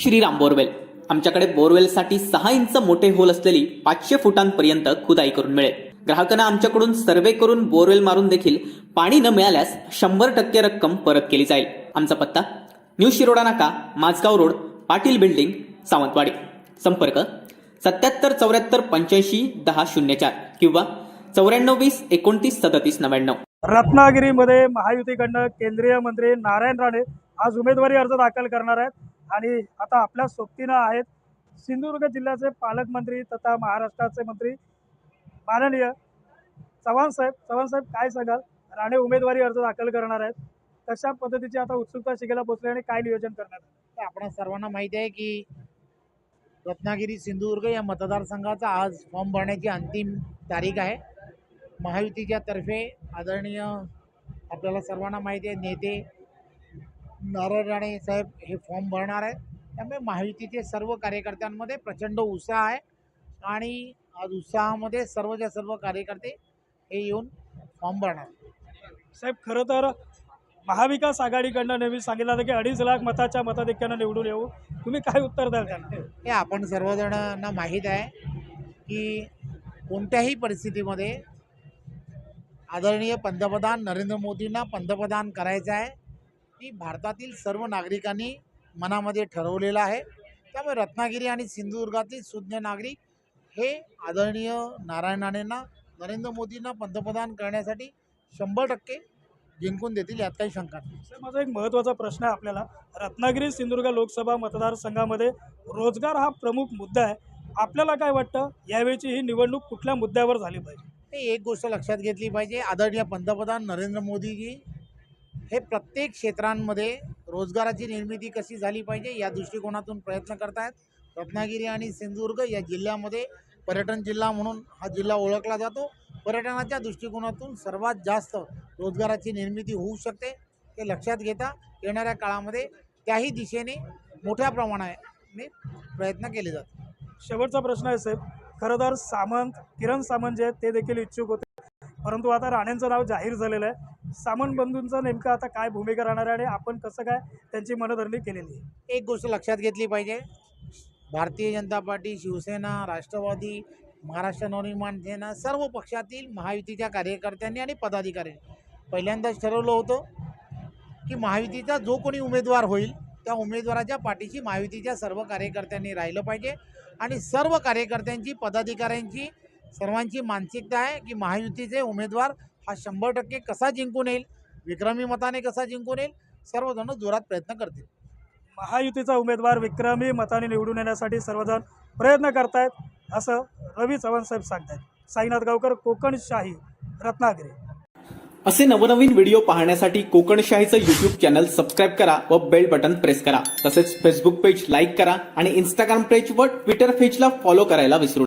Shriram borewell. आमच्याकडे बोरवेलसाठी सहा inch मोठे होल असलेली पाचशे फुटांपर्यंत खुदाई करून मिळेल. ग्राहकांना आमच्याकडून सर्वे करून बोरवेल मारून देखील पाणी न मिळाल्यास शंभर टक्के रक्कम परत केली जाईल. आमचा पत्ता न्यू शिरोडा नाका माझगाव रोड पाटील बिल्डिंग सावंतवाडी. संपर्क सत्याहत्तर चौऱ्याहत्तर पंच्याऐंशी दहा शून्य चार किंवा चौऱ्याण्णव वीस एकोणतीस सदतीस नव्याण्णव. रत्नागिरीमध्ये महायुतीकडनं केंद्रीय मंत्री नारायण राणे आज उमेदवारी अर्ज दाखल करणार आहेत. आणि आता आपल्या सोबतीनं आहेत सिंधुदुर्ग जिल्ह्याचे पालकमंत्री तथा महाराष्ट्राचे मंत्री माननीय चव्हाण साहेब. चव्हाण साहेब काय सांगाल? राणे उमेदवारी अर्ज दाखल करणार आहेत. कशा पद्धतीची आता उत्सुकता शिकायला पोहोचली आणि काय नियोजन करणार आपण तर सर्वांना माहिती आहे की रत्नागिरी सिंधुदुर्ग या मतदारसंघाचा आज फॉर्म भरण्याची अंतिम तारीख आहे. महायुतीच्या तर्फे आदरणीय आपल्याला सर्वांना माहिती आहे नेते नारायण राणे साहेब हे फॉर्म भरणार आहेत. त्यामुळे महायुतीचे सर्व कार्यकर्त्यांमध्ये प्रचंड उत्साह आहे आणि आज उत्साहामध्ये सर्वच्या सर्व कार्यकर्ते हे येऊन फॉर्म भरणार. साहेब खरं तर महाविकास आघाडीकडनं नेहमी सांगितलं जातं की अडीच लाख मताच्या मताधिक्यानं निवडून येऊ. तुम्ही काय उत्तर द्याल त्यांना? हे आपण सर्वजणांना माहीत आहे की कोणत्याही परिस्थितीमध्ये आदरणीय पंतप्रधान नरेंद्र मोदींना पंतप्रधान करायचं आहे. ही भारतातील सर्व नागरिकांनी मनामध्ये ठरवलेलं आहे. त्यामुळे रत्नागिरी आणि सिंधुदुर्गातील सुज्ञ नागरिक हे आदरणीय नारायण राणेंना नरेंद्र मोदींना पंतप्रधान करण्यासाठी शंभर टक्के जिंकून देतील यात काही शंका नाही. सर माझा एक महत्त्वाचा प्रश्न आहे आपल्याला. रत्नागिरी सिंधुदुर्ग लोकसभा मतदारसंघामध्ये रोजगार हा प्रमुख मुद्दा आहे. आपल्याला काय वाटतं? यावेळची ही निवडणूक कुठल्या मुद्द्यावर झाली पाहिजे? एक गोष्ट लक्षात घेतली पाहिजे. आदरणीय पंतप्रधान नरेंद्र मोदीजी हे प्रत्येक क्षेत्रांमध्ये रोजगाराची निर्मिती कशी झाली पाहिजे या दृष्टिकोनातून प्रयत्न करत आहेत रत्नागिरी आणि सिंधुदुर्ग या जिल्ह्यामध्ये पर्यटन जिल्हा म्हणून हा जिल्हा ओळखला जातो. पर्यटनाच्या दृष्टिकोनातून सर्वात जास्त रोजगाराची निर्मिती होऊ शकते हे लक्षात घेता येणाऱ्या काळामध्ये त्याही दिशेने मोठ्या प्रमाणाने प्रयत्न केले जातात. शेवटचा प्रश्न आहे साहेब. खरं तर सामंत किरण सामंत जे आहेत ते देखील इच्छुक होते. परंतु आता राणेंचं नाव जाहीर झालेलं आहे. सामंत बंधूंचा नेमकं आता काय भूमिका राहणार आहे आणि आपण कसं काय त्यांची मनधरणी केलेली आहे? एक गोष्ट लक्षात घेतली पाहिजे. भारतीय जनता पार्टी शिवसेना राष्ट्रवादी महाराष्ट्र नवनिर्माण सेना सर्व पक्षातील महायुतीच्या कार्यकर्त्यांनी आणि पदाधिकाऱ्यांनी पहिल्यांदाच ठरवलं होतं की महायुतीचा जो कोणी उमेदवार होईल त्या उमेदवाराच्या पाठीशी महायुतीच्या सर्व कार्यकर्त्यांनी राहिलं पाहिजे आणि सर्व कार्यकर्त्यांची पदाधिकाऱ्यांची सर्वांची मानसिकता आहे की महायुतीचे उमेदवार हा शंभर टक्के कसा जिंकून येईल विक्रमी मताने कसा जिंकून येईल सर्वजण जोरात प्रयत्न करतील. महायुतीचा उमेदवार विक्रमी मताने निवडून येण्यासाठी सर्वजण प्रयत्न करतायत असं रवी चव्हाण साहेब सांगतायत. साईनाथ गावकर कोकण शाही रत्नागिरी. असे नवनवीन व्हिडिओ पाहण्यासाठी कोकणशाहीचं युट्यूब चॅनल सबस्क्राईब करा व बेल बटन प्रेस करा. तसेच फेसबुक पेज लाईक करा आणि इंस्टाग्राम पेज व ट्विटर पेजला फॉलो करायला विसरू नका